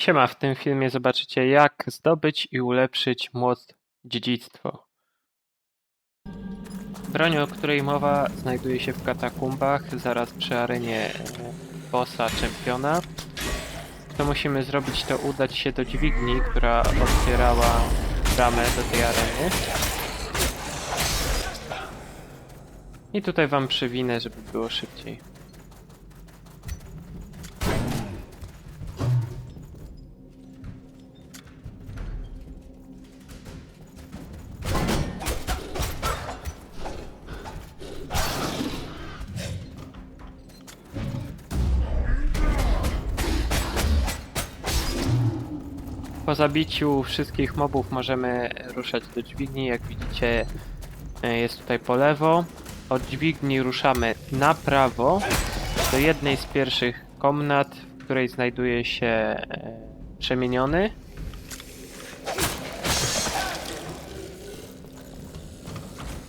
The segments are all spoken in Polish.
Siema, w tym filmie zobaczycie jak zdobyć i ulepszyć młot dziedzictwo. Broń, o której mowa, znajduje się w katakumbach, zaraz przy arenie e, bossa czempiona. Co musimy zrobić, to udać się do dźwigni, która otwierała bramę do tej areny. I tutaj wam przewinę, żeby było szybciej. Po zabiciu wszystkich mobów możemy ruszać do dźwigni. Jak widzicie, e, jest tutaj po lewo. Od dźwigni ruszamy na prawo do jednej z pierwszych komnat, w której znajduje się e, przemieniony.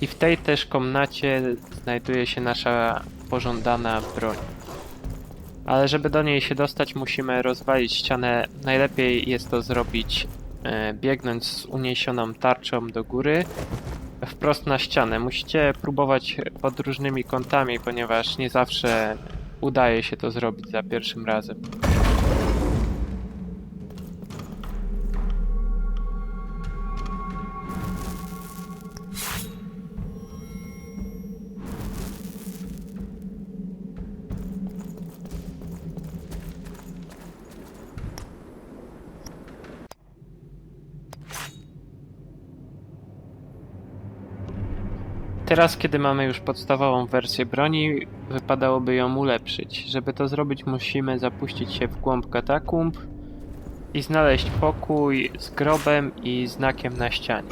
I w tej też komnacie znajduje się nasza pożądana broń. Ale żeby do niej się dostać, musimy rozwalić ścianę. Najlepiej jest to zrobić e, biegnąc z uniesioną tarczą do góry wprost na ścianę. Musicie próbować pod różnymi kątami, ponieważ nie zawsze udaje się to zrobić za pierwszym razem. Teraz, kiedy mamy już podstawową wersję broni, wypadałoby ją ulepszyć. Żeby to zrobić, musimy zapuścić się w głąb katakumb i znaleźć pokój z grobem i znakiem na ścianie.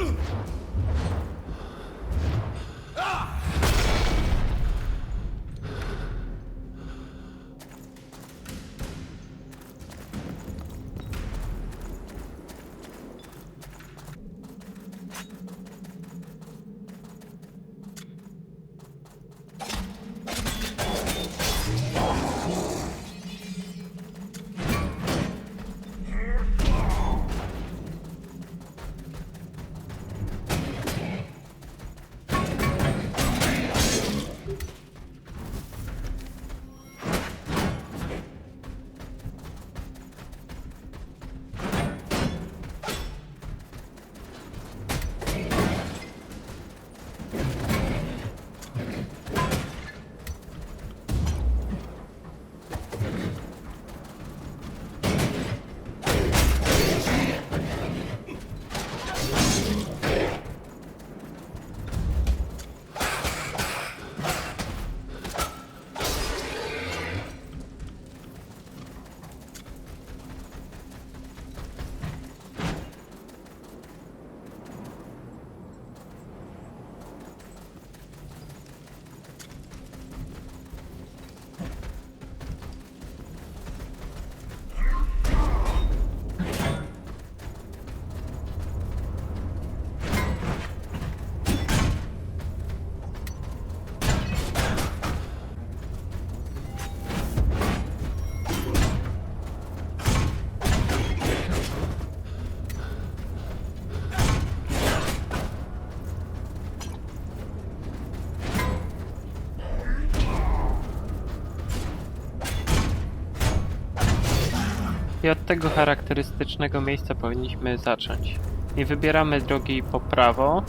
I od tego charakterystycznego miejsca powinniśmy zacząć. Nie wybieramy drogi po prawo,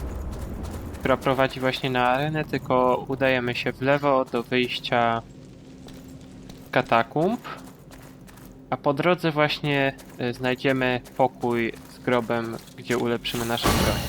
która prowadzi właśnie na arenę, tylko udajemy się w lewo do wyjścia katakumb. A po drodze właśnie y, znajdziemy pokój z grobem, gdzie ulepszymy naszą broń.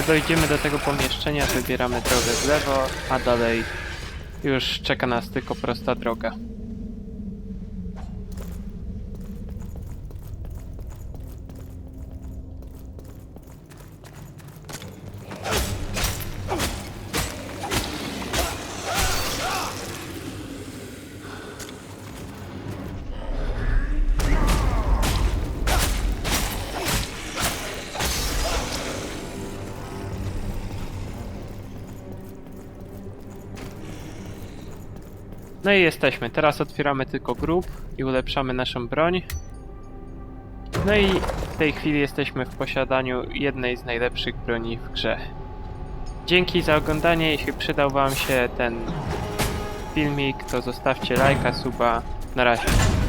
Gdy dojdziemy do tego pomieszczenia, wybieramy drogę w lewo, a dalej już czeka nas tylko prosta droga. No i jesteśmy. Teraz otwieramy tylko grób i ulepszamy naszą broń. No i w tej chwili jesteśmy w posiadaniu jednej z najlepszych broni w grze. Dzięki za oglądanie. Jeśli przydał Wam się ten filmik, to zostawcie lajka, suba. Na razie.